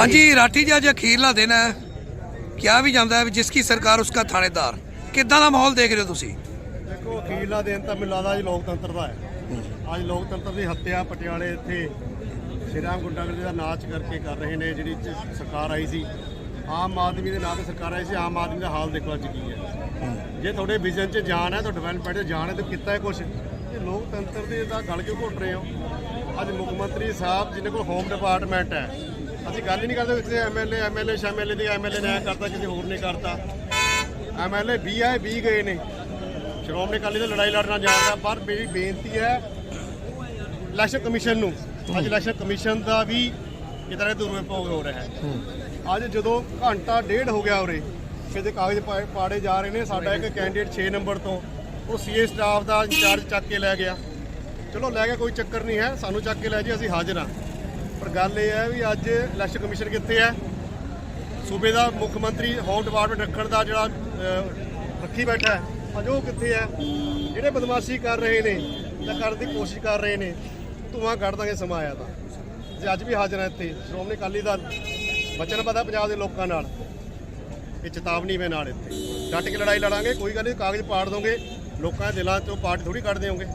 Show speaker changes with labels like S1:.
S1: ਹਾਂਜੀ ਰਾਠੀ ਜੀ ਅੱਜ ਅਖੀਰਲਾ ਦਿਨ ਹੈ। ਕਿਹਾ ਵੀ ਜਾਂਦਾ ਹੈ ਵੀ ਜਿਸ ਕੀ ਸਰਕਾਰ ਉਸਕਾ ਥਾਣੇਦਾਰ। ਕਿੱਦਾਂ ਦਾ ਮਾਹੌਲ ਦੇਖ ਰਹੇ ਹੋ ਤੁਸੀਂ?
S2: ਦੇਖੋ, ਅਖੀਰਲਾ ਦਿਨ ਤਾਂ ਮੈਨੂੰ ਲੱਗਦਾ ਅੱਜ ਲੋਕਤੰਤਰ ਦਾ ਹੈ। ਅੱਜ ਲੋਕਤੰਤਰ ਦੀ ਹੱਤਿਆ ਪਟਿਆਲੇ ਇੱਥੇ ਸ਼੍ਰੀਰਾਮ ਗੁੰਡਾਗਰਦੀ ਦਾ ਨਾਚ ਕਰਕੇ ਕਰ ਰਹੇ ਨੇ, ਜਿਹੜੀ ਸਰਕਾਰ ਆਈ ਸੀ। ਆਮ ਆਦਮੀ ਦੇ ਨਾਂ ਤੇ ਸਰਕਾਰ ਆਈ ਸੀ, ਆਮ ਆਦਮੀ ਦਾ ਹਾਲ ਦੇਖੋ ਅੱਜ ਕੀ ਹੈ। ਜੇ ਤੁਹਾਡੇ ਵਿਜ਼ਨ 'ਚ ਜਾਣ ਹੈ ਤਾਂ ਡਿਵੈਲਪਮੈਂਟ 'ਚ ਜਾਣ ਹੈ ਤਾਂ ਕੀਤਾ ਹੈ ਕੁਝ ਇਹ ਲੋਕਤੰਤਰ ਦੇ ਦਾ ਗਲ ਕਿਉਂ ਘੁੱਟ ਰਹੇ ਹੋ? ਅੱਜ ਮੁੱਖ ਮੰਤਰੀ ਸਾਹਿਬ ਜਿਹਨੇ ਕੋਲ ਹੋਮ ਡਿਪਾਰਟਮੈਂਟ ਹੈ ਅਸੀਂ ਗੱਲ ਹੀ ਨਹੀਂ ਕਰਦੇ ਵਿੱਚ ਐਮਐਲਏ ਐਮਐਲਏ ਸ਼ਾਮਐਲਏ ਦੀ ਐਮਐਲਏ ਨੇ ਐਂ ਕਰਤਾ, ਕਿਸੇ ਹੋਰ ਨੇ ਕਰਤਾ। ਐਮਐਲਏ 20 ਆਏ 20 ਗਏ ਨੇ। ਸ਼੍ਰੋਮਣੀ ਅਕਾਲੀ ਦਲ ਲੜਾਈ ਲੜਨਾ ਜਾਣਦਾ, ਪਰ ਮੇਰੀ ਬੇਨਤੀ ਹੈ ਇਲੈਕਸ਼ਨ ਕਮਿਸ਼ਨ ਨੂੰ। ਅੱਜ ਇਲੈਕਸ਼ਨ ਕਮਿਸ਼ਨ ਦਾ ਵੀ ਇਹ ਤਰ੍ਹਾਂ ਦੁਰਉਪਯੋਗ ਹੋ ਰਿਹਾ ਹੈ। ਅੱਜ ਜਦੋਂ ਘੰਟਾ ਡੇਢ ਹੋ ਗਿਆ ਉਰੇ, ਕਿਤੇ ਕਾਗਜ਼ ਪਾ- ਪਾੜੇ ਜਾ ਰਹੇ ਨੇ, ਸਾਡਾ ਇੱਕ ਕੈਂਡੀਡੇਟ 6 ਨੰਬਰ ਤੋਂ, ਉਹ ਸੀਏ ਸਟਾਫ ਦਾ ਇੰਚਾਰਜ ਚੱਕ ਕੇ ਲੈ ਗਿਆ। ਚਲੋ, ਲੈ ਗਿਆ, ਕੋਈ ਚੱਕਰ ਨਹੀਂ ਹੈ, ਸਾਨੂੰ ਚੱਕ ਕੇ ਲੈ ਜੀ ਅਸੀਂ ਹਾਜ਼ਰ ਹਾਂ। ਪਰ ਗੱਲ ਇਹ ਹੈ ਵੀ ਅੱਜ ਇਲੈਕਸ਼ਨ ਕਮਿਸ਼ਨ ਕਿੱਥੇ ਹੈ? ਸੂਬੇ ਦਾ ਮੁੱਖ ਮੰਤਰੀ ਹੋਮ ਡਿਪਾਰਟਮੈਂਟ ਰੱਖਣ ਦਾ ਜਿਹੜਾ ਅਹ, ਰੱਖੀ ਬੈਠਾ ਹੈ। ਅੱਜ ਉਹ ਕਿੱਥੇ ਹੈ? ਜਿਹੜੇ ਬਦਮਾਸ਼ੀ ਕਰ ਰਹੇ ਨੇ ਜਾਂ ਕਰਨ ਦੀ ਕੋਸ਼ਿਸ਼ ਕਰ ਰਹੇ ਨੇ ਧੂਆਂ ਕੱਢ ਦਾਂਗੇ ਸਮਾਂ ਆਇਆ ਤਾਂ। ਜੇ ਅੱਜ ਵੀ ਹਾਜ਼ਰ ਹੈ ਇੱਥੇ ਸ਼੍ਰੋਮਣੀ ਅਕਾਲੀ ਦਲ ਬਚਨ ਪਤਾ ਪੰਜਾਬ ਦੇ ਲੋਕਾਂ ਨਾਲ। ਇਹ ਚੇਤਾਵਨੀ ਵੇ ਨਾਲ ਇੱਥੇ। ਡਟ ਕੇ ਲੜਾਈ ਲੜਾਂਗੇ ਕੋਈ ਗੱਲ ਨਹੀਂ ਕਾਗਜ਼ ਪਾੜ ਦੋਗੇ। ਲੋਕਾਂ ਦੇ ਦਿਲਾਂ ਚੋਂ ਪਾਰਟ ਥੋੜੀ ਕੱਢ ਦਿਓਗੇ